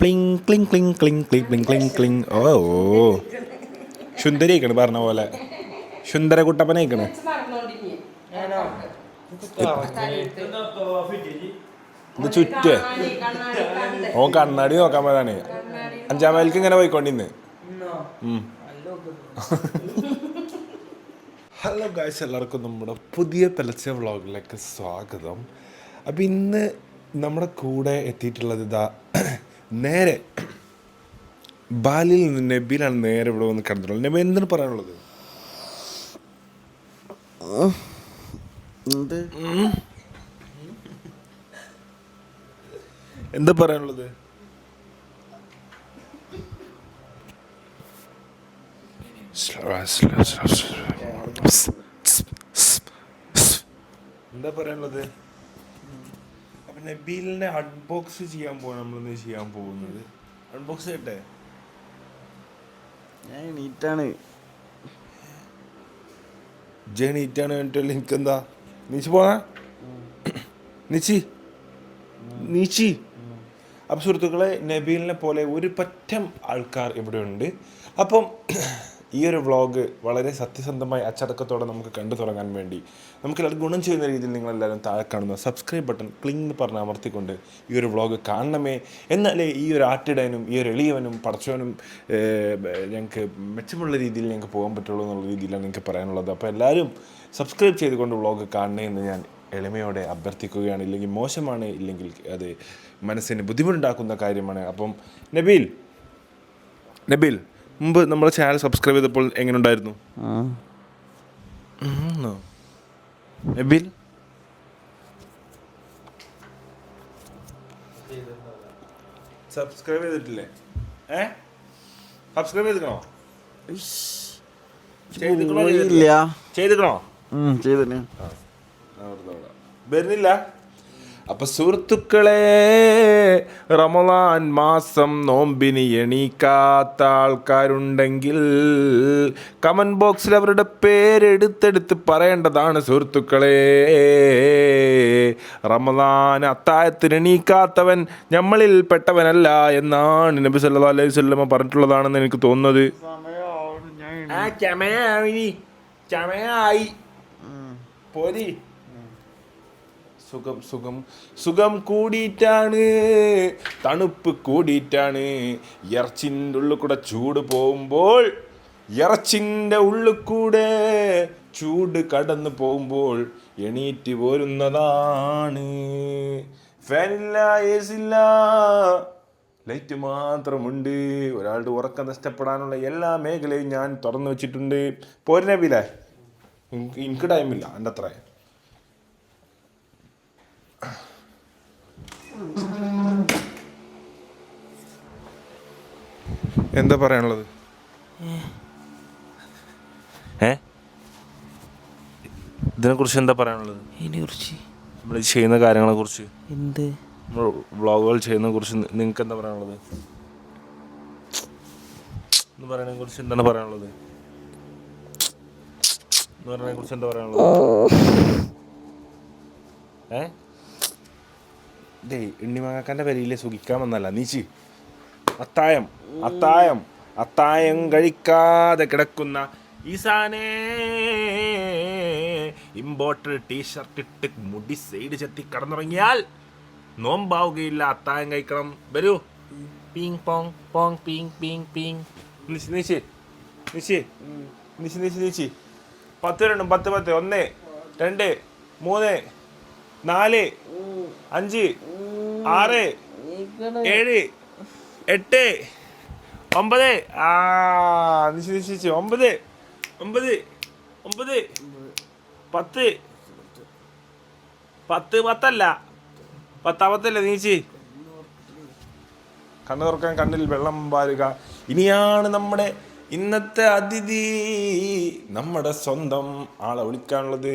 പ്ലിങ് ക്ലിങ് ക്ലിങ് ക്ലിങ് ക്ലിങ് ക്ലിങ് ക്ലിങ് ക്ലിങ് ഓ ശുന്ദരിക്കണ് പറഞ്ഞ പോലെ. സുന്ദര കുട്ടപ്പനയിക്കണ് ഇത് ചുറ്റേ. ഓ കണ്ണാടി നോക്കാൻ പോയതാണ്. അഞ്ചാം മൈലിക്ക് ഇങ്ങനെ പോയിക്കൊണ്ടിന്ന്. ഹലോ ഗായ്സ് എല്ലാവർക്കും നമ്മുടെ പുതിയ തലച്ച വ്ളോഗിലേക്ക് സ്വാഗതം. അപ്പം ഇന്ന് നമ്മുടെ കൂടെ എത്തിയിട്ടുള്ളത് ഇതാ നേരെ ബാലിൽ നിന്ന് നബീലാണ് നേരെ ഇവിടെ വന്ന് കിടന്നിട്ടുള്ളത്. നബി എന്തിനു പറയാനുള്ളത്? എന്താ പറയാനുള്ളത്? എന്താ പറയാനുള്ളത്? നബീലിനെ അൺബോക്സ് ചെയ്യാൻ പോവാണ് നമ്മളിന്ന് ചെയ്യാൻ പോകുന്നത്. അൺബോക്സ് ചെയ്യട്ടെ? ഞാൻ നീറ്റാണ് ജേണീറ്റാണ് വേണ്ടിട്ട് എനിക്കെന്താ നീച്ച് പോണാ? നീച്ചി. നീച്ചി. അപ്പം സുഹൃത്തുക്കളെ നബീലിനെ പോലെ ഒരു പറ്റം ആൾക്കാർ ഇവിടെ ഉണ്ട് അപ്പം ഈ ഒരു വ്ളോഗ് വളരെ സത്യസന്ധമായി അച്ചടക്കത്തോടെ നമുക്ക് കണ്ടു തുടങ്ങാൻ വേണ്ടി നമുക്ക് എല്ലാവരും ഗുണം ചെയ്യുന്ന രീതിയിൽ നിങ്ങളെല്ലാവരും താഴെ കാണുന്ന സബ്സ്ക്രൈബ് ബട്ടൺ ക്ലിങ് എന്ന് പറഞ്ഞ് അമർത്തിക്കൊണ്ട് ഈ ഒരു വ്ളോഗ് കാണണമേ. എന്നാലേ ഈ ഒരു ആട്ടിടയനും ഈ ഒരു എളിയവനും പടച്ചവനും ഞങ്ങൾക്ക് മെച്ചമുള്ള രീതിയിൽ ഞങ്ങൾക്ക് പോകാൻ പറ്റുള്ളൂ എന്നുള്ള രീതിയിലാണ് നിങ്ങൾക്ക് പറയാനുള്ളത്. അപ്പോൾ എല്ലാവരും സബ്സ്ക്രൈബ് ചെയ്തുകൊണ്ട് വ്ളോഗ് കാണണേ എന്ന് ഞാൻ എളിമയോടെ അഭ്യർത്ഥിക്കുകയാണ്. ഇല്ലെങ്കിൽ മോശമാണ് ഇല്ലെങ്കിൽ അത് മനസ്സിന് ബുദ്ധിമുട്ടുണ്ടാക്കുന്ന കാര്യമാണ്. അപ്പം നബീൽ നബീൽ മുമ്പ് നമ്മുടെ ചാനൽ സബ്സ്ക്രൈബ് ചെയ്തപ്പോൾ എങ്ങനെ ഉണ്ടായിരുന്നു? സബ്സ്ക്രൈബ് ചെയ്തിട്ടില്ലേ? ഏ? സബ്സ്ക്രൈബ് ചെയ്തിക്കണോ? ചെയ്തിക്കണോ ഇല്ല. ചെയ്തിക്കണോ? ചെയ്തിന്. വരുന്നില്ല അപ്പൊ സുഹൃത്തുക്കളെ റമദാൻ മാസം നോമ്പിന് എണീക്കാത്ത ആൾക്കാരുണ്ടെങ്കിൽ കമന്റ് ബോക്സിൽ അവരുടെ പേരെടുത്തെടുത്ത് പറയേണ്ടതാണ് സുഹൃത്തുക്കളെ. റമദാൻ അത്തായത്തിന് എണീക്കാത്തവൻ നമ്മളിൽ പെട്ടവനല്ല എന്നാണ് നബി സല്ലാ അലൈഹി സ്വല്ല പറഞ്ഞിട്ടുള്ളതാണെന്ന് എനിക്ക് തോന്നുന്നത്. ആ ചമയായി ചമയായി. പോരി. സുഖം സുഖം. സുഖം കൂടിയിട്ടാണ് തണുപ്പ് കൂടിയിട്ടാണ് ഇറച്ചിന്റെ ഉള്ളിൽ കൂടെ ചൂട് പോകുമ്പോൾ ഇറച്ചിന്റെ ഉള്ളിൽ കൂടെ ചൂട് കടന്നു പോകുമ്പോൾ എണീറ്റ് പോരുന്നതാണ്. ഫാനില്ല എ സില്ല ലൈറ്റ് മാത്രമുണ്ട്. ഒരാളുടെ ഉറക്കം നഷ്ടപ്പെടാനുള്ള എല്ലാ മേഖലയും ഞാൻ തുറന്നു വെച്ചിട്ടുണ്ട്. പോരുന്നബിലെ എനിക്ക് ടൈമില്ല എന്റെ അത്ര എന്താ പറയാനുള്ളത്? ഏ? ഇതിനെക്കുറിച്ച് എന്താ പറയാനുള്ളത്? ഇതിനെ കുറിച്ച് നമ്മൾ ചെയ്യുന്ന കാര്യങ്ങളെ കുറിച്ച് എന്ത്? നമ്മൾ വ്ളോഗുകൾ ചെയ്യുന്നതിനെ കുറിച്ച് നിങ്ങൾക്ക് എന്താ പറയാനുള്ളത്? എന്ന് പറയുന്നതിനെ കുറിച്ച് എന്താണ് പറയാനുള്ളത്? എന്ന് പറയുന്നതിനെ കുറിച്ച് എന്താ പറയാനുള്ളത്? ഏ? ഡേ ഉണ്ണിമാക്കാന്റെ വരിയിലെ സുഖിക്കാൻ വന്നല്ല നീച്ചി അത്തായം അത്തായം അത്തായം കഴിക്കാതെ കിടക്കുന്ന ഈസാനേ ഇമ്പോർട്ടഡ് ടീഷർട്ട് ഇട്ട് മുടി സൈഡ് ചെത്തി കടന്നുറങ്ങിയാൽ നോമ്പാവുകയില്ല അത്തായം കഴിക്കണം. വരൂ. Ping pong pong ping ping ping. നിശി നിശി നിശി നിശി നിശി നിശി പത്ത് രണ്ടും പത്ത് പത്ത്. ഒന്ന് രണ്ട് മൂന്ന് നാല് അഞ്ച് ആറ് ഏഴ് എട്ട് ഒമ്പത്. ആ നിശി നിശ്ചയിച്ചു ഒമ്പത് ഒമ്പത് ഒമ്പത്. പത്ത്. പത്ത് പത്തല്ല. പത്താമത്തല്ലേ നീച്ചി കണ്ണു തുറക്കാൻ കണ്ണിൽ വെള്ളം പാരുക ഇനിയാണ് നമ്മുടെ ഇന്നത്തെ അതിഥി. നമ്മുടെ സ്വന്തം ആളെ വിളിക്കാനുള്ളത്.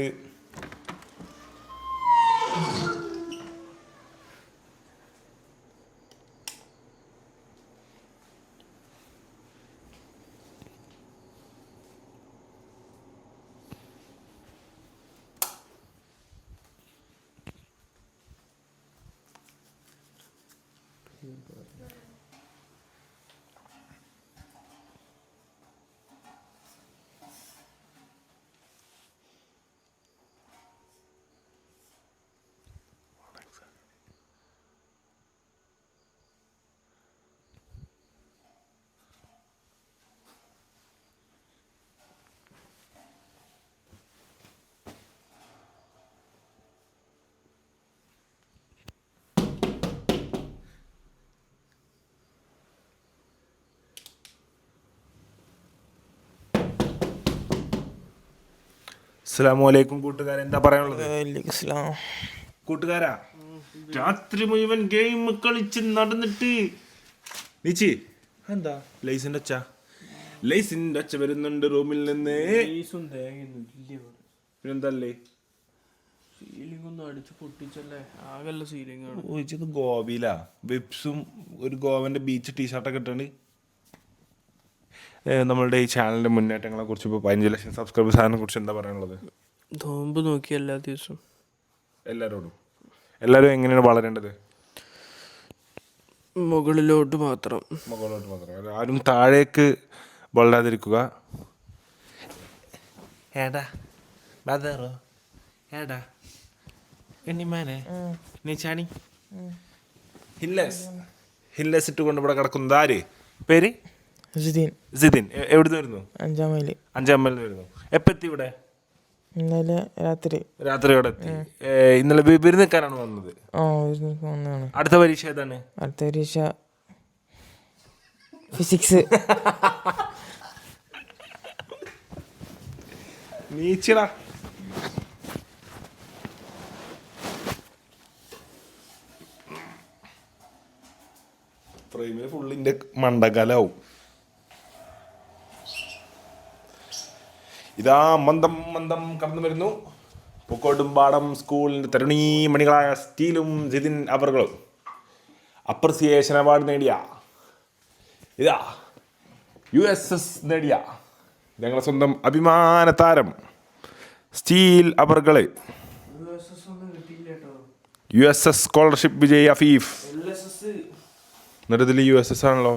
അസ്സലാമു അലൈക്കും കൂട്ടുകാരൻ എന്താ പറയാനുള്ളത്? കൂട്ടുകാരാ? രാത്രി മുഴുവൻ ഗെയിം കളിച്ച് നടന്നിട്ട്. നീച്ചി എന്താ? ലൈസിന്റെ അച്ഛ ലൈസിന്റെ അച്ഛ വരുന്നുണ്ട് റൂമിൽ നിന്ന്. പിന്നെന്തല്ലേ? സീലിംഗ് ഒന്നും അടിച്ച് പൊട്ടിച്ചല്ലേ? ആകല്ല സീലിംഗ് ആണ്. ഗോവയിലാ. വെബ്സും ഒരു ഗോവന്റെ ബീച്ച് ടീഷർട്ടൊക്കെ ഇട്ടുണ്ട് നമ്മളുടെ ഈ ചാനലിന്റെ മുന്നേറ്റങ്ങളെ കുറിച്ച് ഇപ്പോൾ പതിനഞ്ച് ലക്ഷം സബ്സ്ക്രൈബേഴ്സിനെ കുറിച്ച് എന്താ പറയാനുള്ളത്? നോമ്പ് നോക്കി എല്ലാ ദിവസവും. എല്ലാവരോടും എല്ലാവരും എങ്ങനെയാണ് വളരേണ്ടത്? മുകളിലോട്ട് മാത്രം. മുകളിലോട്ട് മാത്രം. ആരും താഴേക്ക് വളരാതിരിക്കുക. ഏടാ ബദറോ ഏടാ എണ്ണിമാനെ നീ ചാണി ഹില്ലസ് ഹില്ലസ് ഇട്ട് കൊണ്ട് ഇവിടെ കിടക്കുന്നത് ആര്? പേര്? ജിതീൻ. സിദിൻ എ- എവിടുന്ന് വരുന്നു? അഞ്ചാം മൈൽ. അഞ്ചാം മൈലിൽ വരുന്നു. എപ്പോൾ എത്തി ഇവിടെ? ഇന്നലെ രാത്രി. രാത്രി ഇവിടെ എത്തി. ഇന്നലെ വന്നത്. ആ ഒരു വന്നതാണ്. അടുത്ത പരീക്ഷ ഏതാണ്? അടുത്ത പരീക്ഷ ഫിസിക്സ്. നീച്ചടാ. ഫ്രെയിമിൽ ഫുള്ളിന്റെ മണ്ടകലാവും. ഇതാ മന്ദം മന്ദം കടന്നു വരുന്നു. പൂക്കോട്ടുംപാടം സ്കൂളിന്റെ തരുണീ മണികളായ സ്റ്റീലും ജിതിൻ അവറുകളും അപ്രിസിയേഷൻ അവാർഡ് നേടിയ. ഇതാ യു എസ് എസ് നേടിയ ഞങ്ങളെ സ്വന്തം അഭിമാന താരം സ്റ്റീൽ അവർകൾ U S S scholarship Vijay Afeef. എന്നിട്ടതിൽ U S S ആണല്ലോ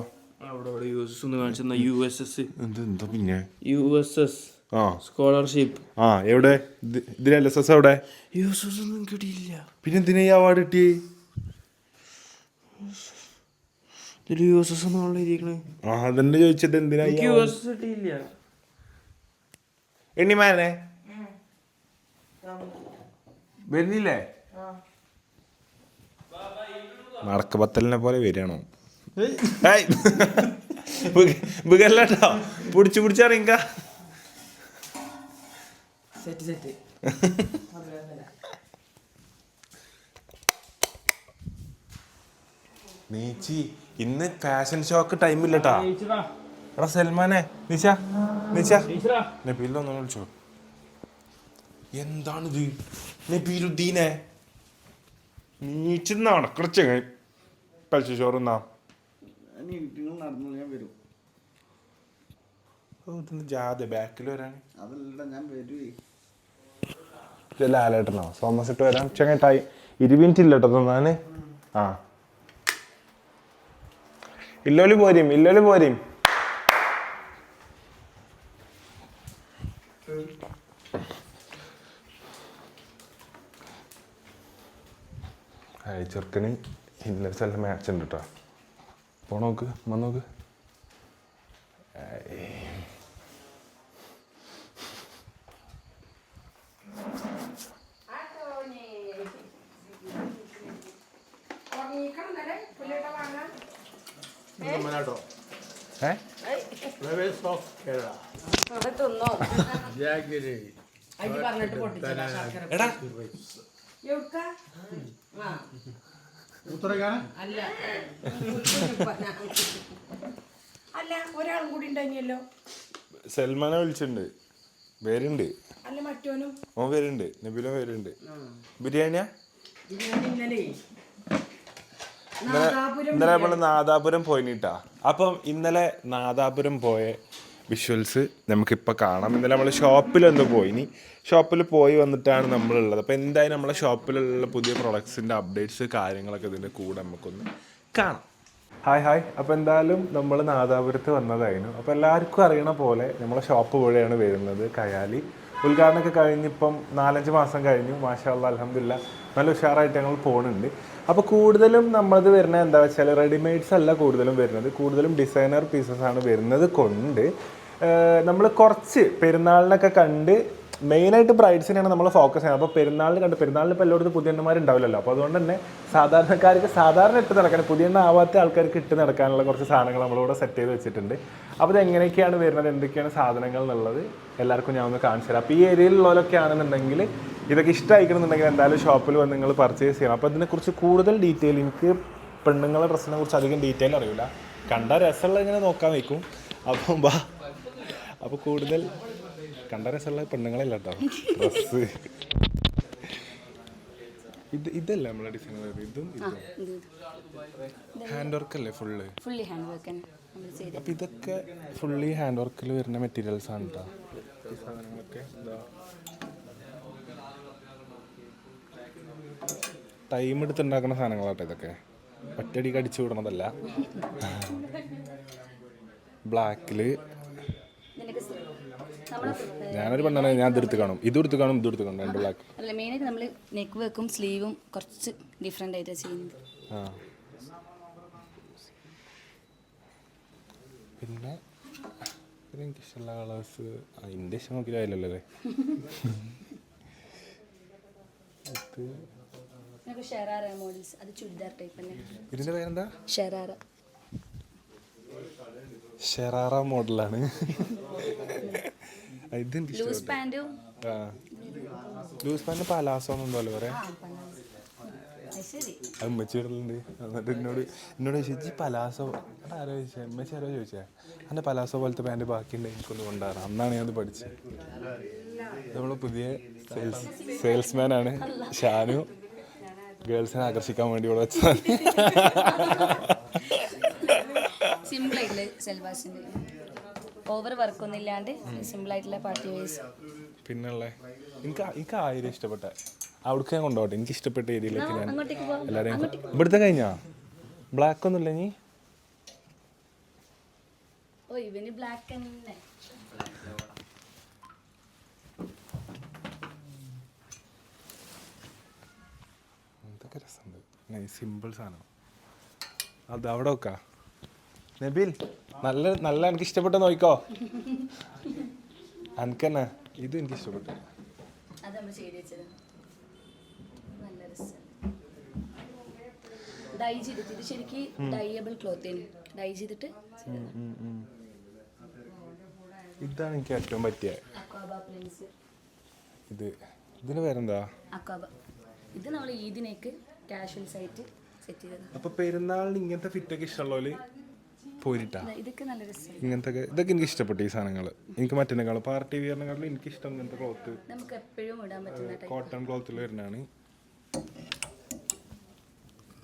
U S S U S S ആ. സ്കോളർഷിപ്പ് ആ എവിടെ? ഇതിലെ എൽ എസ് എസ് എവിടെ? ഒന്നും കിട്ടിയില്ല. പിന്നെ എന്തിനാ ഈ അവാർഡ് കിട്ടി ഇതിൽ യു എസ് എസ് എന്നുള്ള ഇരിക്കണേ. ആ അതന്നെ ചോദിച്ചത്. എന്തിനാ ഈ യു award? എസ് എസ് കിട്ടിയില്ല എണ്ണിമാനെ വരുന്നില്ലേ? നടക്കബത്തലിനെ പോലെ വരികയാണോ? ബുഗല്ലോ പിടിച്ചു പിടിച്ചറിയങ്ക സെറ്റ് സെറ്റ്. നീച്ചി ഇന്ന് ഫാഷൻ ഷോക്ക് ടൈം ഇല്ലട്ടാ. എടാ സൽമാനെ നിശ നിശ നബീലൊന്ന് വിളിച്ചോ. എന്താണിത്? നബീലുദ്ദീനെ. നീച്ച് നടക്കറച്ച പലിശ ചോറുന്നാ ജാത ബാക്കിൽ വരാൻ അതല്ലടാ ഞാൻ വരുവേ. ലാലേട്ടനോ. സോമസ് ഇട്ട് വരാം. ചെങ്ങട്ടായി ടൈ ഇരു മിനിറ്റ് ഇല്ല കേട്ടോ തന്നാന്. ആ. ഇല്ലോലി പോരും ഇല്ലോലി പോരും. ചെറുക്കന് ഇന്നലെ സ്ഥലം മാച്ച് ഉണ്ട് കേട്ടോ പോ നോക്ക് വന്ന് നോക്ക് ഹായ്. ഏ എടാ. അല്ല. അല്ല ഒരാളും കൂടി ഉണ്ടായിനല്ലോ സൽമാനെ വിളിച്ചിട്ടുണ്ട്. പേരുണ്ട്. അല്ല മറ്റോനും. ഓൻ വരുന്നുണ്ട് നബിലോ വരുന്നുണ്ട് ബിരിയാണിയാ? ബിരിയാണി ഇന്നലെ. ഇന്നലെ ഇന്നലെ നമ്മൾ നാദാപുരം പോയിട്ടാ അപ്പം ഇന്നലെ നാദാപുരം പോയ വിഷ്വൽസ് നമുക്കിപ്പോൾ കാണാം. ഇന്നലെ നമ്മൾ ഷോപ്പിലൊന്ന് പോയി. ഇനി ഷോപ്പിൽ പോയി വന്നിട്ടാണ് നമ്മളുള്ളത്. അപ്പോൾ എന്തായാലും നമ്മളെ ഷോപ്പിലുള്ള പുതിയ പ്രൊഡക്ട്സിന്റെ അപ്ഡേറ്റ്സ് കാര്യങ്ങളൊക്കെ ഇതിന്റെ കൂടെ നമുക്കൊന്ന് കാണാം. ഹായ് ഹായ് അപ്പോൾ എന്തായാലും നമ്മൾ നാദാപുരത്ത് വന്നതായിരുന്നു. അപ്പോൾ എല്ലാവർക്കും അറിയണ പോലെ നമ്മളെ ഷോപ്പ് വഴിയാണ് വരുന്നത് കയാലി. ഉദ്ഘാടനമൊക്കെ കഴിഞ്ഞിപ്പം നാലഞ്ച് മാസം കഴിഞ്ഞു. മാഷാ അല്ലാ അലഹമില്ല നല്ല ഉഷാറായിട്ട് ഞങ്ങൾ പോകുന്നുണ്ട് അപ്പോൾ കൂടുതലും നമ്മളത് വരുന്നത് എന്താ വെച്ചാൽ റെഡിമെയ്ഡ്സ് അല്ല കൂടുതലും വരുന്നത്. കൂടുതലും ഡിസൈനർ പീസസ് ആണ് വരുന്നത് കൊണ്ട് നമ്മൾ കുറച്ച് പെരുന്നാളിനൊക്കെ കണ്ട് മെയിനായിട്ട് ബ്രൈഡ്സിനെയാണ് നമ്മൾ ഫോക്കസ് ചെയ്യുന്നത്. അപ്പോൾ പെരുന്നാളിന് കണ്ട് പെരുന്നാളിന് ഇപ്പോൾ എല്ലായിടത്തും പുതിയണ്ണന്മാരുണ്ടാവില്ലല്ലോ അപ്പോൾ അതുകൊണ്ട് തന്നെ സാധാരണക്കാർക്ക് സാധാരണ ഇട്ട് നടക്കാൻ പുതിയണ്ണ ആവാത്ത ആൾക്കാർക്ക് ഇട്ട് നടക്കാനുള്ള കുറച്ച് സാധനങ്ങൾ നമ്മളിവിടെ സെറ്റ് ചെയ്ത് വെച്ചിട്ടുണ്ട്. അപ്പോൾ ഇത് എങ്ങനെയൊക്കെയാണ് വരുന്നത്? എന്തൊക്കെയാണ് സാധനങ്ങൾ എന്നുള്ളത്? എല്ലാവർക്കും ഞാൻ ഒന്ന് കാണിച്ചു തരാം. അപ്പോൾ ഈ ഏരിയയിലുള്ളവരൊക്കെ ആണെന്നുണ്ടെങ്കിൽ ഇതൊക്കെ ഇഷ്ടമായിക്കണമെന്നുണ്ടെങ്കിൽ എന്തായാലും ഷോപ്പിൽ വന്ന് നിങ്ങൾ പർച്ചേസ് ചെയ്യണം. അപ്പോൾ ഇതിനെക്കുറിച്ച് കൂടുതൽ ഡീറ്റെയിൽ എനിക്ക് പെണ്ണുങ്ങളുടെ ഡ്രസ്സിനെ കുറിച്ച് അധികം ഡീറ്റെയിൽ അറിയില്ല. കണ്ട രസമുള്ള ഇങ്ങനെ നോക്കാൻ വയ്ക്കും. അപ്പം വാ. അപ്പോൾ കൂടുതൽ കണ്ട രസമുള്ള പെണ്ണുങ്ങളെ കേട്ടോ ഡ്രസ്സ് ഇത് ഇതല്ല നമ്മളെ ഡിസൈൻ ഇതും ഇതും. ഹാൻഡ് വർക്ക് അല്ലേ ഫുള്ള് ഫുള്ളി ഹാൻഡ് വർക്ക് അപ്പം ഇതൊക്കെ ഫുള്ളി ഹാൻഡ് വർക്കിൽ വരുന്ന മെറ്റീരിയൽസ് ആണ് കേട്ടോ ഈ സാധനങ്ങളൊക്കെ ഇതാ ടൈം എടുത്തുണ്ടാക്കുന്ന സാധനങ്ങളാട്ടെ ഇതൊക്കെ. ഒറ്റടി കടിച്ചു വിടണതല്ല ബ്ലാക്കിൽ ഞാനൊരു പെണ്ണാണ് ഞാൻ ഇതെടുത്ത് കാണും. ഇത് എടുത്ത് കാണും ഇത് എടുത്ത് കാണും രണ്ട് ബ്ലാക്ക് അല്ല മെയിനായിട്ട് നമ്മൾ നെക്ക് വെക്കും സ്ലീവും കുറച്ച് ഡിഫറെന്റ് ആയിട്ട് ചെയ്യുന്നത്. ആ. പിന്നെ പിന്നെ എനിക്കിഷ്ടമുള്ള കളേഴ്സ് അതിന്റെ ഇഷ്ടം നോക്കിയില്ലല്ലോ അല്ലേ ഇത് നമുക്ക് ഷെറാറ മോഡൽസ് അത് ചുരിദാർ ടൈപ്പ് തന്നെ ഇതിന്റെ പേരെന്താ? ഷെറാറ. ഷെറാറ മോഡലാണ്. ലൂസ് ആ. ലൂസ് പാന്റ് പലാസോ എന്നുണ്ടല്ലോ പറയാ? അത് ശരി. അത് ഉമ്മച്ചി ഇടലുണ്ട്. എന്നിട്ട് എന്നോട് എന്നോട് ചോദിച്ചു പലാസോ എടാ ആരോ ചോദിച്ചാ? ഉമ്മച്ചി ആരോ ചോദിച്ചാ? എന്റെ പലാസോ പോലത്തെ പാന്റ് ബാക്കിയുണ്ട് എനിക്കൊന്ന് കൊണ്ടുവരാം. അന്നാണ് ഞാനത് പഠിച്ചത്. നമ്മൾ പുതിയ സെയിൽസ് സെയിൽസ്മാനാണ് ഷാനു. ഗേൾസിനെ ആകർഷിക്കാൻ വേണ്ടി ഇവിടെ വെച്ചതാണ്. ആയിട്ടുള്ള സെൽവാസിന്റെ? ഓവർ വർക്കൊന്നും ഇല്ലാണ്ട് പാർട്ടി വൈസ് എനിക്ക് എനിക്ക് ആയിരം ഇഷ്ടപ്പെട്ട. അവിടേക്ക് ഞാൻ കൊണ്ടുപോട്ടെ എനിക്ക് ഇഷ്ടപ്പെട്ട ഏരിയയിലേക്ക് ഞാൻ അങ്ങോട്ടേക്ക് പോവാം എല്ലാവരെയും ഇവിടുത്തെ കഴിഞ്ഞാ? ബ്ലാക്ക് ഒന്നുമില്ല നീ ഓ ഇവന് ബ്ലാക്ക് തന്നെ. എന്തൊക്കെ രസമുണ്ട്. സിമ്പിൾ സാധനം അത് അവിടെ വെക്കാ. നബിൽ നല്ല നല്ല എനിക്ക് ഇഷ്ടപ്പെട്ട നോക്കിക്കോ. അനക്കന്നെ ഇത് എനിക്ക് ഇഷ്ടപ്പെട്ടു. അത് നമ്മൾ ചെയ്ത് വെച്ചത്. നല്ല രസം ഡൈ ചെയ്തിട്ട് ഇത് ശരിക്കും ഡൈയബിൾ ക്ലോത്ത് ഡൈ ചെയ്തിട്ട് ഇതാണ് എനിക്ക് ഏറ്റവും പറ്റിയ. ഇത്. ഇതിന് പേരെന്താ? അക്വാബ. ഇത് നമ്മൾ ഈദിനേക്ക് കാഷ്വൽസ് ആയിട്ട് സെറ്റ് ചെയ്തത് അപ്പൊ പെരുന്നാളിന് ഇങ്ങനത്തെ ഫിറ്റൊക്കെ ഇഷ്ടമുള്ളവര് പോരിട്ടാ ഇതൊക്കെ നല്ല രസം ഇങ്ങനത്തെ ഇതൊക്കെ എനിക്ക് ഇഷ്ടപ്പെട്ടു ഈ സാധനങ്ങൾ എനിക്ക് മറ്റേക്കാളും പാർട്ടി വിയറിനെക്കാളും എനിക്ക് ഇഷ്ടം ഇങ്ങനത്തെ ക്ലോത്ത് നമുക്ക് എപ്പോഴും ഇടാൻ പറ്റുന്ന കോട്ടൺ ക്ലോത്തിൽ വരുന്നതാണ്.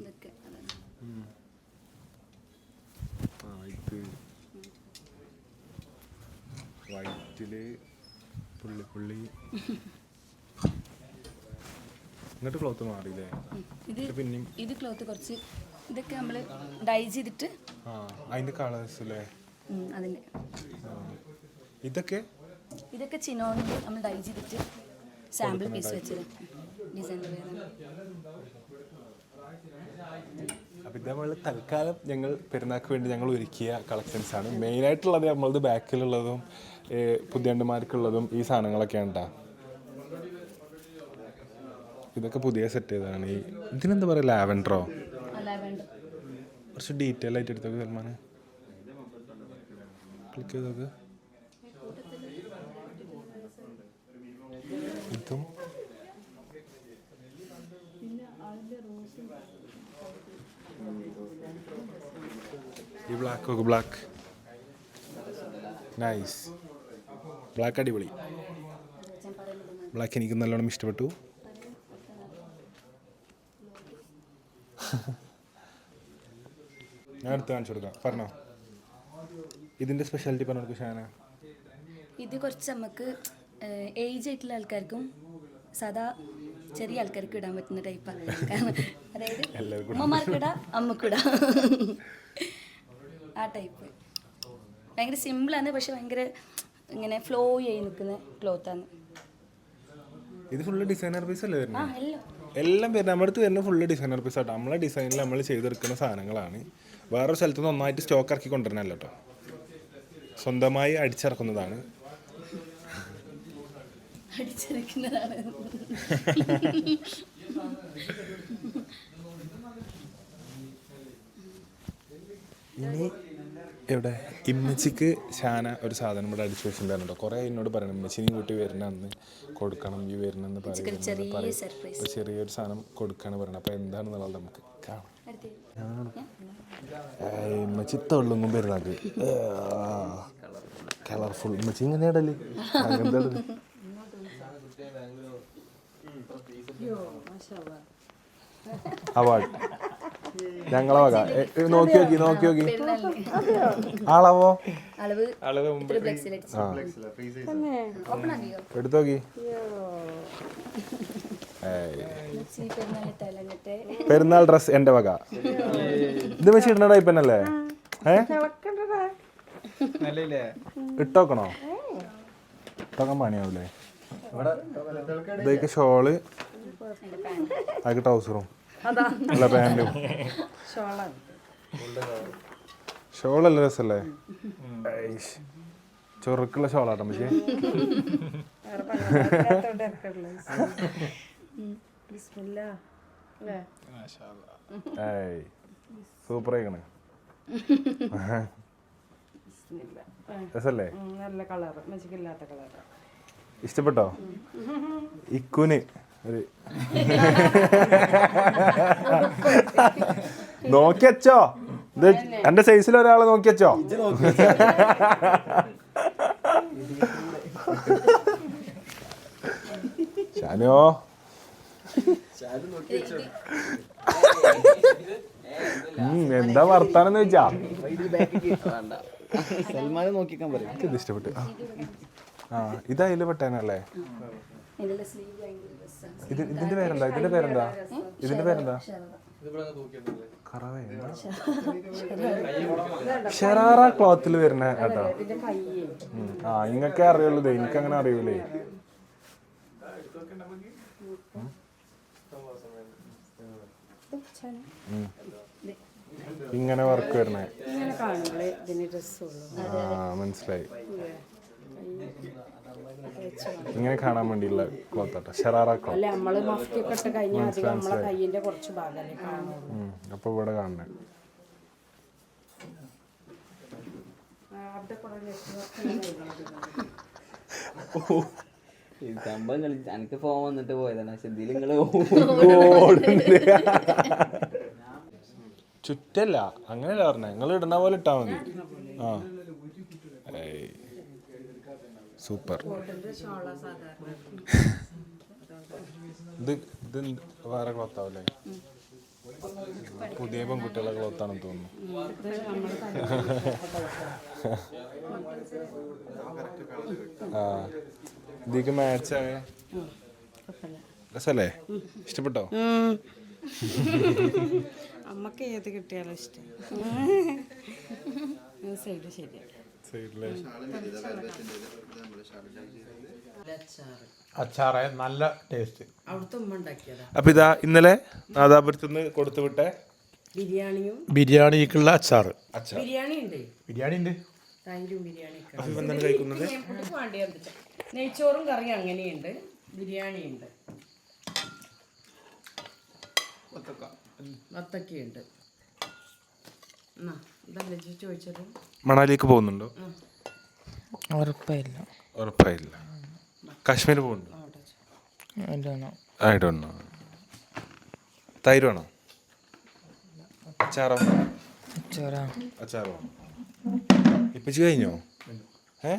ഇതൊക്കെ അതാണ്. ആ ഇത് വൈറ്റിൽ പുള്ളി പുള്ളി. എന്നിട്ട് ക്ലോത്ത് മാറിയില്ലേ? ഇത് ഇത് പിന്നെയും ഇത് ക്ലോത്ത് കുറച്ച് ഇതൊക്കെ നമ്മൾ ഡൈ ചെയ്തിട്ട് ആ അതിന്റെ കളേഴ്സ് അല്ലേ അതിന്റെ ഇതൊക്കെ? ഇതൊക്കെ ചിനോ നമ്മൾ ഡൈ ചെയ്തിട്ട് സാമ്പിൾ പീസ് വെച്ചത്. ഡിസൈൻ അപ്പം ഇതേപോലെ തൽക്കാലം ഞങ്ങൾ പെരുന്നാൾക്ക് വേണ്ടി ഞങ്ങൾ ഒരുക്കിയ കളക്ഷൻസ് ആണ്. മെയിനായിട്ടുള്ളത് നമ്മളത് ബാക്കിലുള്ളതും പുതിയണ്ടുമാർക്കുള്ളതും ഈ സാധനങ്ങളൊക്കെയാണ് കേട്ടോ ഇതൊക്കെ പുതിയ സെറ്റ് ചെയ്തതാണ്. ഈ ഇതിനെന്താ പറയുക ലാവൻഡറോ? കുറച്ച് ഡീറ്റെയിൽ ആയിട്ട് എടുത്തു സൽമാൻ ക്ലിക്ക് ചെയ്തത് ഇതും. ഈ ബ്ലാക്ക് ഒക്കെ ബ്ലാക്ക് നൈസ് ബ്ലാക്ക് അടിപൊളി. ബ്ലാക്ക് എനിക്ക് നല്ലോണം ഇഷ്ടപ്പെട്ടു. ഞാൻ എടുത്ത് കാണിച്ചു കൊടുക്കാം. പറഞ്ഞോ. ഇതിന്റെ സ്പെഷ്യാലിറ്റി പറഞ്ഞു കൊടുക്കും ഷാന. ഇത് കുറച്ച് നമുക്ക് ഏജ് ആയിട്ടുള്ള ആൾക്കാർക്കും സാധാ ചെറിയ ആൾക്കാർക്ക് ഇടാൻ പറ്റുന്ന ടൈപ്പാണ് കാരണം അതായത് ഇടാം ആ ടൈപ്പ് ഭയങ്കര സിമ്പിളാണ് പക്ഷെ ഭയങ്കര ഇങ്ങനെ ഫ്ലോ ചെയ്ത് നിൽക്കുന്ന ക്ലോത്താണ് ഇത് ഫുള്ള് ഡിസൈനർ പീസ് അല്ലേ വരുന്നത് എല്ലാം. വരുന്നത് നമ്മുടെ അടുത്ത് വരുന്ന ഫുള്ള് ഡിസൈനർ പീസ് ആട്ടോ. നമ്മളെ ഡിസൈനിൽ നമ്മൾ ചെയ്തെടുക്കുന്ന സാധനങ്ങളാണ്. വേറൊരു സ്ഥലത്ത് നിന്ന് ഒന്നായിട്ട് സ്റ്റോക്ക് ഇറക്കി കൊണ്ടുവരണല്ലോ കേട്ടോ സ്വന്തമായി അടിച്ചിറക്കുന്നതാണ്. ഇനി എവിടെ? ഇമ്മച്ചിക്ക് ഷാന ഒരു സാധനം ഇവിടെ അടിച്ചു വെച്ചിട്ടുണ്ടായിരുന്നു കുറെ എന്നോട് പറയണം ഇമ്മച്ചിനെയും കൂട്ടി വരണമെന്ന് അന്ന് കൊടുക്കണം ഈ വരണമെന്ന് പറയുന്നത് ചെറിയ സർപ്രൈസ് ഒരു ചെറിയൊരു സാധനം കൊടുക്കാണ് പറയണം അപ്പോൾ എന്താണെന്നുള്ളത് നമുക്ക് കാണാം. ഇമ്മച്ചി തൊള്ളുങ്ങും പെരുന്നാക്ക്. കളർഫുൾ ഇങ്ങനെ ഇടൽ ഇടൽ അവാർഡ് ഞങ്ങളെ വക. നോക്കി നോക്കി നോക്കി നോക്കി. ആളാവോ? അളവ് പെരുന്നാൾ ഡ്രസ് എന്റെ വക. ഇത് വെച്ച് ഇടുന്ന ടൈപ്പ് തന്നെയല്ലേ ഏ? ഇട്ടോക്കണോ? ഇട്ടോക്കാൻ പണിയാവൂലേ? ഇതൊക്കെ ഷോൾ. അതൊക്കെ ട്രൗസറും അല്ല പാന്റും ഷോളല്ല രസല്ലേ. ചൊറുക്കുള്ള ഷോളാട്ടോ പക്ഷേ. സൂപ്പർ ആയിക്കണ്. രസല്ലേ? നല്ല കളർ മെച്ചിക്കില്ലാത്ത കളർ. ഇഷ്ടപ്പെട്ടോ? ഇക്കുന് ഒരു നോക്കിയച്ചോ? ഇത് എന്റെ സൈസിൽ ഒരാളെ നോക്കിയച്ചോ? ഷാനോ എന്താ വർത്താനം ചോദിച്ചാ സൽമാനെ നോക്കിക്കാൻ പറയും. ഇത് ഇഷ്ടപ്പെട്ടു. ആ. ഇതായാലും പെട്ടേനല്ലേ ഇത് ഇതിന്റെ പേരെന്താ? ഇതിന്റെ പേരെന്താ? ഇതിന്റെ പേരെന്താ? ഷെറാറ. ക്ലോത്തിൽ വരുന്ന കേട്ടോ. ആ ഇങ്ങക്കെ അറിയുള്ളൂ എനിക്ക് അങ്ങനെ അറിയൂലേ. ഇങ്ങനെ വർക്ക് വരണേ ഇങ്ങനെ ഇതിന് ആ മനസ്സിലായി. ഇങ്ങനെ കാണാൻ വേണ്ടിയുള്ള ക്ലോത്ത് ആട്ടോ ഷെറാറ ക്ലോത്ത് അല്ല നമ്മൾ മഫ്തി ഒക്കെ ഇട്ട് കഴിഞ്ഞാൽ അധികം നമ്മളെ കയ്യിന്റെ കുറച്ച് ഭാഗമല്ലേ കാണുള്ളൂ. അപ്പൊ ഇവിടെ കാണണേ. അവിടെ കുറെ സംഭവം കളി. എനിക്ക് ഫോൺ വന്നിട്ട് പോയതാണ്. പക്ഷെ ഇതിൽ നിങ്ങൾ ചുറ്റല്ല. അങ്ങനെയല്ല പറഞ്ഞ. നിങ്ങൾ ഇടുന്ന പോലെ ഇട്ടാ മതി. ആ. സൂപ്പർ. ഇത് ഇത് വേറെ ക്ലോത്താവല്ലേ പുതിയ പെൺകുട്ടികളെ ക്ലോത്താണെന്ന് തോന്നുന്നു. ആ. ഇതിക്ക് മാച്ച് രസല്ലേ? ഇഷ്ടപ്പെട്ടോ? അമ്മയ്ക്ക് ഏത് കിട്ടിയാലും ഇഷ്ടം. സൈഡ് അച്ചാറ്. നല്ല ടേസ്റ്റ് അപ്പൊ ഇതാ ഇന്നലെ നാദാപുരത്ത് നിന്ന് കൊടുത്തു വിട്ട ബിരിയാണിയും ബിരിയാണിക്കുള്ള അച്ചാറ്. ബിരിയാണി ഉണ്ട് ബിരിയാണി ഉണ്ട് കഴിക്കുന്നത്? നെയ്ച്ചോറും കറിയും അങ്ങനെയുണ്ട്. ബിരിയാണി ഉണ്ട് വത്തക്കയുണ്ട്. ചോദിച്ചത്? മണാലിക്ക് പോകുന്നുണ്ടോ? ഉറപ്പായില്ല. ഉറപ്പായില്ല. കാശ്മീർ പോകുന്നുണ്ടോ? I don't know. തൈര് വേണോ? അച്ചാറോ? ചോറാ അച്ചാറോ? ഇപ്പിച്ച് കഴിഞ്ഞോ? ഏ?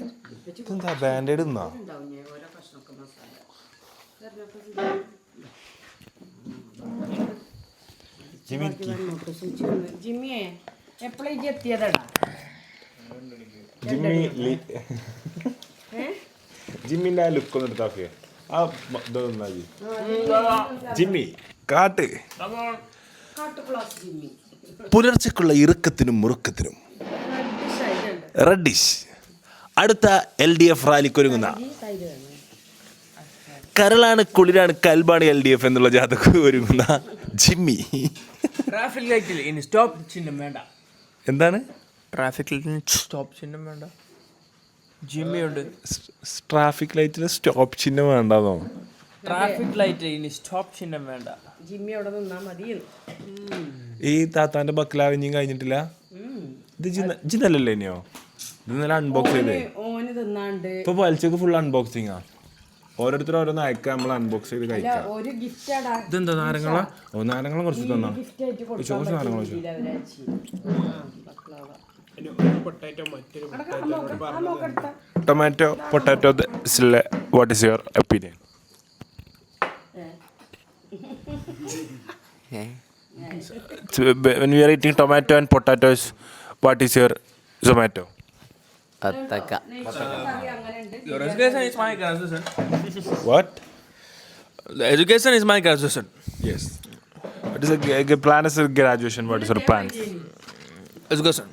ഇതെന്താ? ബാൻഡേഡ് ഇന്നാ ജിമ്മി ജിമ്മിയെ എപ്പോഴും ഇജ്ജ് എത്തിയതടാ? ജിമ്മി ലി- ജിമ്മിന്റെ ആ ലുക്ക് ഒന്ന് എടുത്താക്കിയേ. ആ. ജിമ്മി കാട്ട്. കാട്ടു ക്ലാസ് ജിമ്മി. പുലർച്ചക്കുള്ള ഇറുക്കത്തിനും മുറുക്കത്തിനും. റെഡിഷ് അടുത്ത എൽ ഡി എഫ് റാലിക്കൊരുങ്ങുന്ന കരളാണ് കുളിരാണ് കൽബാണ് എൽ ഡി എഫ് എന്നുള്ള ജാഥക്ക് ഒരുങ്ങുന്ന ജിമ്മി. ട്രാഫിക് ലൈറ്റിൽ ഇനി സ്റ്റോപ്പ് ചിഹ്നം വേണ്ട. എന്താണ്? ട്രാഫിക് ലൈറ്റിൽ സ്റ്റോപ്പ് ചിഹ്നം വേണ്ട. ജിമ്മിയുണ്ട്. ട്രാഫിക് ലൈറ്റിൽ സ്റ്റോപ്പ് ചിഹ്നം വേണ്ടെന്നോ ട്രാഫിക് ലൈറ്റ് ഇനി സ്റ്റോപ്പ് ചിഹ്നം വേണ്ട. ജിമ്മി അവിടെ നിന്നാ മതി. ഈ താത്താന്റെ ബക്ലാവിഞ്ഞും കഴിഞ്ഞിട്ടില്ല? ഇത് ജിന്നല്ലല്ലേ ഇനിയോ? ഇത് ഇന്നലെ അൺബോക്സ് ചെയ്തേ. ഓന് തിന്നാണ്ട്. ഇപ്പൊ വലിച്ചൊക്കെ ഫുൾ അൺബോക്സിങ് ആ. ഓരോരുത്തർ ഓരോന്ന് അയക്കാം നമ്മൾ അൺബോക്സ് ചെയ്ത് കഴിക്കാം. ഒരു ഗിഫ്റ്റാടാ ഇതെന്താ നാരങ്ങള ഓ നാരങ്ങളും കുറച്ച് തന്നാ. നാരങ്ങൾ വെച്ചു. Tomato potato what is your opinion when we are eating tomato and potatoes what is your zomato? അത്തക്ക Your education is my graduation. what The education is my graduation. yes what is the g- g- plan is a graduation what is your plans Education.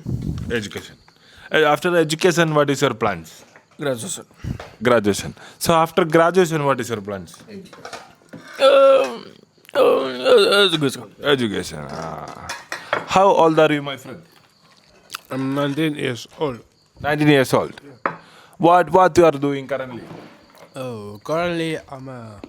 education Uh, after the education what is your plans Graduation. graduation so after graduation what is your plans Um, uh, education. education ah. how old are you my friend I'm 19 years old. 19 years old what what you are doing currently Oh, currently I'm a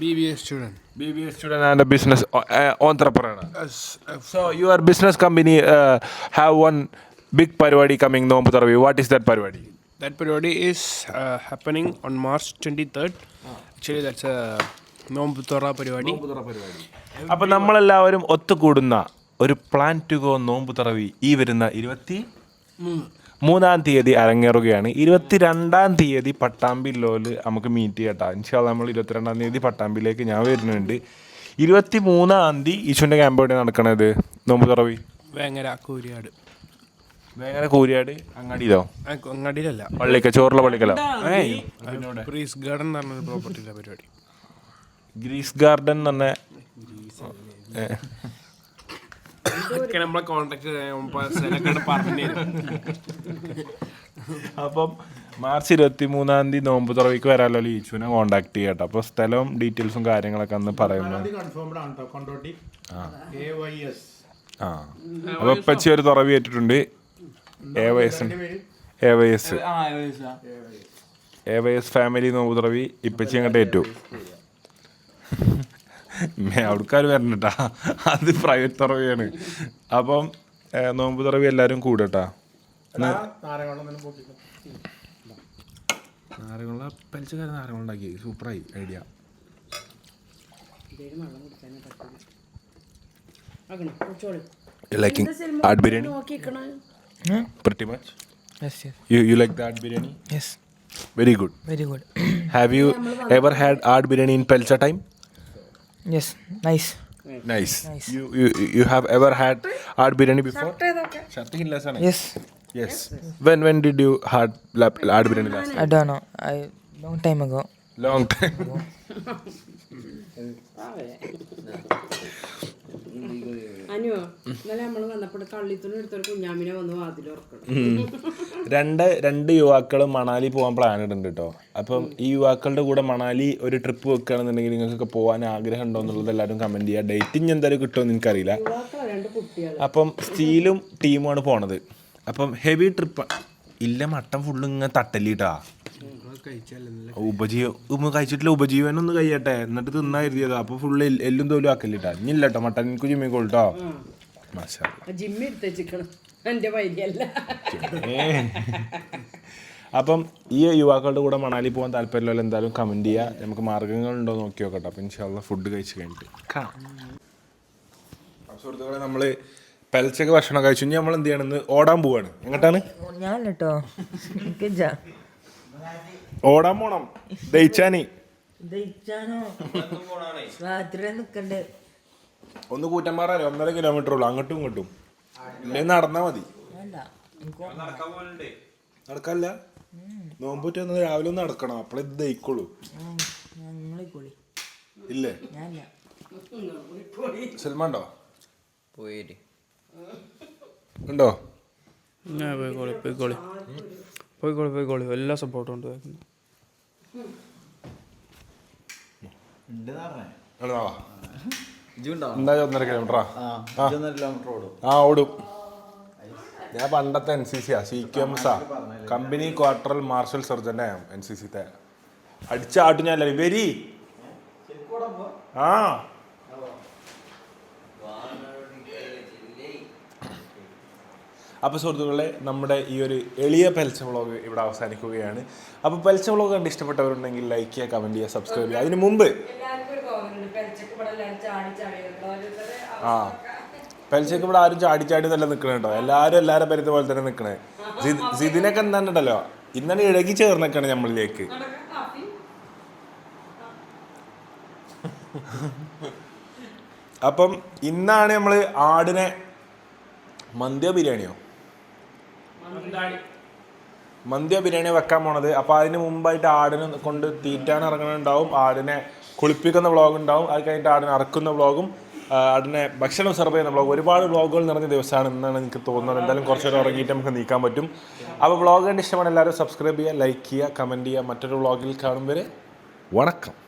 BBA student. BBA student and a business uh, uh, entrepreneur As uh, so your business company uh, have one big parvadi coming Taravi. what is that parvadi that parivadi is uh, happening on March 23rd. Actually, that's a Nombutora Parivadi. അപ്പൊ നമ്മളെല്ലാവരും ഒത്തുകൂടുന്ന ഒരു plan to go നോമ്പ് തറവി ഈ വരുന്ന ഇരുപത്തി മൂന്നാം തീയതി അരങ്ങേറുകയാണ്. ഇരുപത്തിരണ്ടാം തീയതി പട്ടാമ്പില്ലോൽ നമുക്ക് മീറ്റ് ചെയ്യട്ടോ ഇൻഷാല്ല നമ്മൾ ഇരുപത്തിരണ്ടാം തീയതി പട്ടാമ്പിലേക്ക് ഞാൻ വരുന്നുണ്ട്. ഇരുപത്തി മൂന്നാം തീയതി ഈശോന്റെ ക്യാമ്പ് എവിടെയാണ് നടക്കണത്? നോമ്പ് തുറവി? വേങ്ങര കൂരിയാട്. വേങ്ങര കൂരിയാട് അങ്ങാടിയിലോ? അങ്ങാടിയിലല്ല. പള്ളിക്ക ചോറുള്ള പള്ളിക്കലോ? ഗ്രീസ് ഗാർഡൻ എന്ന് പറഞ്ഞ പ്രോപ്പർട്ടിയിലെ പരിപാടി. ഗ്രീസ് ഗാർഡൻ എന്ന് പറഞ്ഞ നമ്മളെ അപ്പം മാർച്ച് ഇരുപത്തി മൂന്നാം തീയതി നോമ്പ് തുറവിക്ക് വരാമല്ലോ ലീച്ചുവിനെ കോണ്ടാക്ട് ചെയ്യട്ടെ അപ്പോൾ സ്ഥലവും ഡീറ്റെയിൽസും കാര്യങ്ങളൊക്കെ അന്ന് പറയുന്നു. ആ. അപ്പോൾ ഇപ്പച്ചി ഒരു തുറവി ഏറ്റിട്ടുണ്ട്. A Y S A Y S A Y S family നോമ്പ് തുറവി ഇപ്പച്ചി അങ്ങോട്ട് ഏറ്റു. അവിടക്കാർ വരണ്ടാ അത് പ്രൈവറ്റ് തുറവിയാണ്. അപ്പം നോമ്പ് തുറവി എല്ലാവരും കൂടട്ടാ. നാരങ്ങളുള്ള പലിച്ചക്കാരൻ സൂപ്പറായി ഐഡിയ. ലൈക്കിംഗ് ആട് biryani? In pretty much. Yes, yes, you you like that biryani yes. very good. Very good. have you ever had aad biryani in pelcha time? Yes, nice. nice, nice. You, you you have ever had aad biryani before? Yes, yes. When when did you had la- aad biryani last? Time I don't know. I long time ago. long time ഇന്നലെ നമ്മൾ വന്നപ്പോൾ കള്ളിത്തുണി എടുത്തൊരു കുഞ്ഞാമിനെ വന്ന് വാതിലുറക്കണം രണ്ട് രണ്ട് യുവാക്കൾ മണാലി പോകാൻ plan ഇടുന്നുണ്ട് കേട്ടോ അപ്പം ഈ യുവാക്കളുടെ കൂടെ മണാലി ഒരു ട്രിപ്പ് വെക്കുകയാണെന്നുണ്ടെങ്കിൽ നിങ്ങൾക്കൊക്കെ പോകാൻ ആഗ്രഹം ഉണ്ടോ എന്നുള്ളത് എല്ലാവരും കമന്റ് ചെയ്യുക ഡേറ്റിംഗ് എന്തായാലും കിട്ടുമെന്ന് എനിക്കറിയില്ല രണ്ട് കുട്ടികൾ അപ്പം സ്റ്റീലും ടീമുമാണ് പോണത്. അപ്പം ഹെവി ട്രിപ്പ് ഇല്ല മട്ടൻ ഫുള്ള് ഇങ്ങനെ തട്ടല്ലിട്ടാ ഉപജീവ ഉമ്മ കഴിച്ചിട്ടില്ല ഉപജീവനം ഒന്ന് കഴിയട്ടെ. എന്നിട്ട് തിന്നാ എഴുതിയതാ അപ്പൊ ഫുള്ള് എല്ലും തോലും ആക്കല്ലിട്ടാ ഇനി ഇല്ലട്ടോ മട്ടൻ എനിക്ക് ജിമ്മി കൊള്ളട്ടോ. അപ്പം ഈ യുവാക്കളുടെ കൂടെ മണാലി പോകാൻ താല്പര്യമുള്ള എന്തായാലും കമന്റ് ചെയ്യാ. നമുക്ക് മാർഗങ്ങളുണ്ടോ നോക്കി നോക്കട്ടെ. അപ്പം ഇൻഷാല്ല ഫുഡ് കഴിച്ച് കഴിഞ്ഞിട്ട്. സുഹൃത്തുക്കളെ നമ്മൾ പെലച്ചക്ക് ഭക്ഷണം കഴിച്ചു. ഇനി നമ്മൾ എന്ത് ചെയ്യണമെന്ന് ഓടാൻ പോവാണ്. എങ്ങോട്ടാണ്? ഞാൻ കേട്ടോ ഓടാൻ പോണം. ദയിച്ചാനി ഒന്ന് കൂറ്റന്മാരോ ഒന്നര കിലോമീറ്റർ ഉള്ളു. അങ്ങോട്ടും ഇങ്ങോട്ടും. ഇല്ലേ? നടന്നാ മതി. നടക്കല്ല. നോമ്പൂറ്റ രാവിലെ ഒന്ന് നടക്കണം. അപ്പളേ ഇത് ദയിക്കുള്ളൂ ഞങ്ങളെ കൂടി ഇല്ലേ? സൽമാണ്ടോ സൽമാൻ ഉണ്ടോ? ഞാൻ പോയിക്കോളി പോയിക്കോളി പോയിക്കോളി പോയിക്കോളി എല്ലാ സപ്പോർട്ടും ഉണ്ട് ഒന്നര കിലോമീറ്ററാ ആ? ഓടും. ഞാൻ പണ്ടത്തെ എൻ സി സിയാ സി ക്യു എം സാ കമ്പനി ക്വാർട്ടറൽ മാർഷൽ സർജന്റെ എൻ സി സിത്തെ അടിച്ച ആട്ടു ഞാൻ വെരി ആ. അപ്പോൾ സുഹൃത്തുക്കളെ നമ്മുടെ ഈ ഒരു എളിയ പെൽച്ച വ്ളോഗ് ഇവിടെ അവസാനിക്കുകയാണ്. അപ്പോൾ പെൽച്ച വ്ളോഗ് കണ്ട് ഇഷ്ടപ്പെട്ടവരുണ്ടെങ്കിൽ ലൈക്ക് ചെയ്യുക കമന്റ് ചെയ്യുക സബ്സ്ക്രൈബ് ചെയ്യുക. അതിന് മുമ്പ്. ആ. പെൽച്ചക്ക് ഇവിടെ ആരും ചാടി ചാടി നല്ല നിൽക്കണുണ്ടോ എല്ലാവരും എല്ലാവരും പരുത്ത പോലെ തന്നെ നിൽക്കണേ സിദിനൊക്കെ എന്താണ്ടല്ലോ ഇന്നാണ് ഇഴകി ചേർന്നൊക്കെയാണ് നമ്മളിലേക്ക്. അപ്പം ഇന്നാണ് നമ്മൾ ആടിനെ മന്തിയോ ബിരിയാണിയോ? മന്തിയോ ബിരിയാണി വെക്കാൻ പോണത്. അപ്പോൾ അതിന് മുമ്പായിട്ട് ആടിനെ കൊണ്ട് തീറ്റാൻ ഇറങ്ങുന്നുണ്ടാവും ആടിനെ കുളിപ്പിക്കുന്ന വ്ളോഗ് ഉണ്ടാവും. അത് കഴിഞ്ഞിട്ട് ആടിനെ അറക്കുന്ന വ്ളോഗും ആടിനെ ഭക്ഷണം സെർവ് ചെയ്യുന്ന വ്ളോഗ് ഒരുപാട് വ്ളോഗുകൾ നിറഞ്ഞ ദിവസമാണ് എന്നാണ് എനിക്ക് തോന്നുന്നത്. എന്തായാലും കുറച്ച് നേരം ഇറങ്ങിയിട്ട് നമുക്ക് നീക്കാൻ പറ്റും. അപ്പോൾ വ്ളോഗ് കണ്ട് ഇഷ്ടമാണ് എല്ലാവരും സബ്സ്ക്രൈബ് ചെയ്യുക ലൈക്ക് ചെയ്യുക കമന്റ് ചെയ്യുക. മറ്റൊരു വ്ളോഗിൽ കാണും വരെ. വണക്കം.